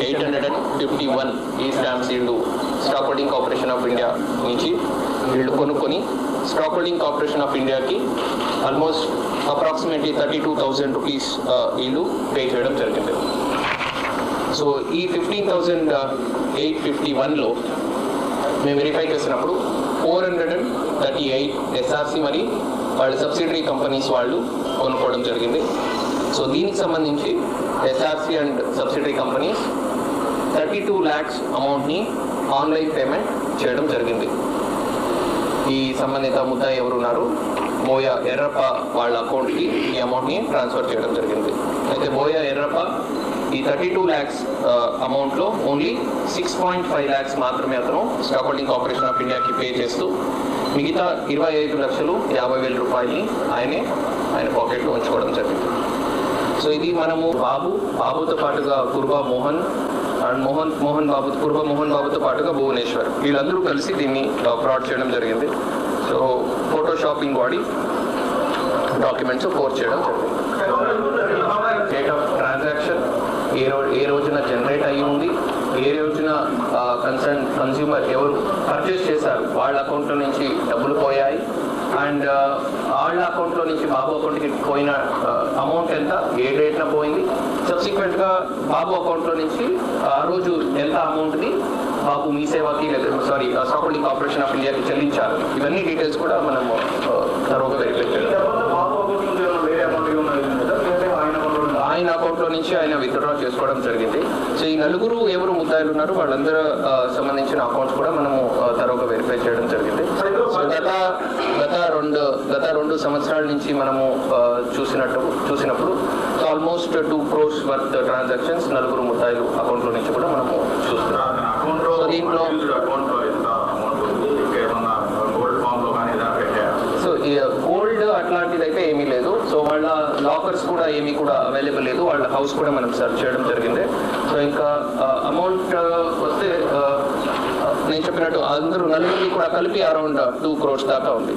Eight hundred and fifty one ఈ stamps వీళ్ళు stock holding corporation of India నుంచి వీళ్ళు కొనుక్కొని స్టాక్ హోల్డింగ్ కార్పొరేషన్ ఆఫ్ ఇండియాకి almost approximately thirty two thousand rupees వీళ్ళు పే చేయడం జరిగింది. సో ఈ ఫిఫ్టీన్ థౌజండ్ ఎయిట్ ఫిఫ్టీ వన్లో మేము వెరిఫై చేసినప్పుడు four hundred and thirty eight SRC మరి వాళ్ళ సబ్సిడరీ కంపెనీస్ వాళ్ళు కొనుక్కోవడం జరిగింది. సో దీనికి సంబంధించి SRC and subsidiary companies thirty two lakhs అమౌంట్ని ఆన్లైన్ పేమెంట్ చేయడం జరిగింది. ఈ సంబంధిత ముద్దాయి ఎవరున్నారు మోయా ఎర్రప్ప వాళ్ళ అకౌంట్కి ఈ అమౌంట్ని ట్రాన్స్ఫర్ చేయడం జరిగింది. అయితే మోయా ఎర్రప్ప ఈ thirty two lakhs అమౌంట్లో only six point five lakhs మాత్రమే అతను స్టాక్ హోల్డింగ్ కార్పొరేషన్ ఆఫ్ ఇండియాకి పే చేస్తూ మిగతా ఇరవై ఐదు లక్షలు యాభై వేల రూపాయలని ఆయనే ఆయన పాకెట్లో ఉంచుకోవడం జరిగింది. సో ఇది మనము బాబు బాబుతో పాటుగా కుర్బా మోహన్ అండ్ మోహన్ మోహన్ బాబు కుర్బా మోహన్ బాబుతో పాటుగా భువనేశ్వర్. వీళ్ళందరూ కలిసి దీన్ని ఫ్రాడ్ చేయడం జరిగింది. సో ఫోటో షాపింగ్ వాడి డాక్యుమెంట్స్ ఫోర్స్ చేయడం జరిగింది. డేట్ ఆఫ్ ట్రాన్సాక్షన్ ఏ రో ఏ రోజున జనరేట్ అయ్యి ఉంది ఏ రోజున కన్సర్న్ కన్స్యూమర్ ఎవరు పర్చేస్ చేశారు వాళ్ళ అకౌంట్లో నుంచి డబ్బులు పోయాయి అండ్ వాళ్ళ అకౌంట్లో నుంచి బాబు అకౌంట్కి పోయిన అమౌంట్ ఎంత ఏ డేట్న పోయింది? సబ్సిక్వెంట్గా బాబు అకౌంట్లో నుంచి ఆ రోజు ఎంత అమౌంట్ని బాబు మీ సేవకి లేదా sorry stock holding corporation of ఇండియాకి చెల్లించారు. ఇవన్నీ డీటెయిల్స్ కూడా మనం తరువుగా వెరిఫై ఆయన అకౌంట్లో నుంచి ఆయన విత్డ్రా చేసుకోవడం జరిగింది. సో ఈ నలుగురు ఎవరు ముద్దాయిలు ఉన్నారు వాళ్ళందరూ సంబంధించిన అకౌంట్స్ కూడా మనము ఆ, తరువుగా వెరిఫై చేయడం జరిగింది. సో గత రెండు సంవత్సరాల నుంచి మనము చూసినట్టు చూసినప్పుడు almost two crores worth transactions నలుగురు ముద్దాయిలు అకౌంట్లో నుంచి కూడా మనము చూస్తున్నాం. సో దీంట్లో సో గోల్డ్ అట్లాంటిది అయితే ఏమీ లేదు. సో వాళ్ళ లాకర్స్ కూడా ఏమీ కూడా అవైలబుల్ లేదు. వాళ్ళ హౌస్ కూడా మనం సెర్చ్ చేయడం జరిగింది. సో ఇంకా అమౌంట్ వస్తే నేను చెప్పినట్టు అందరూ నలుగురికి కూడా కలిపి అరౌండ్ టూ క్రోర్స్ దాకా ఉంది.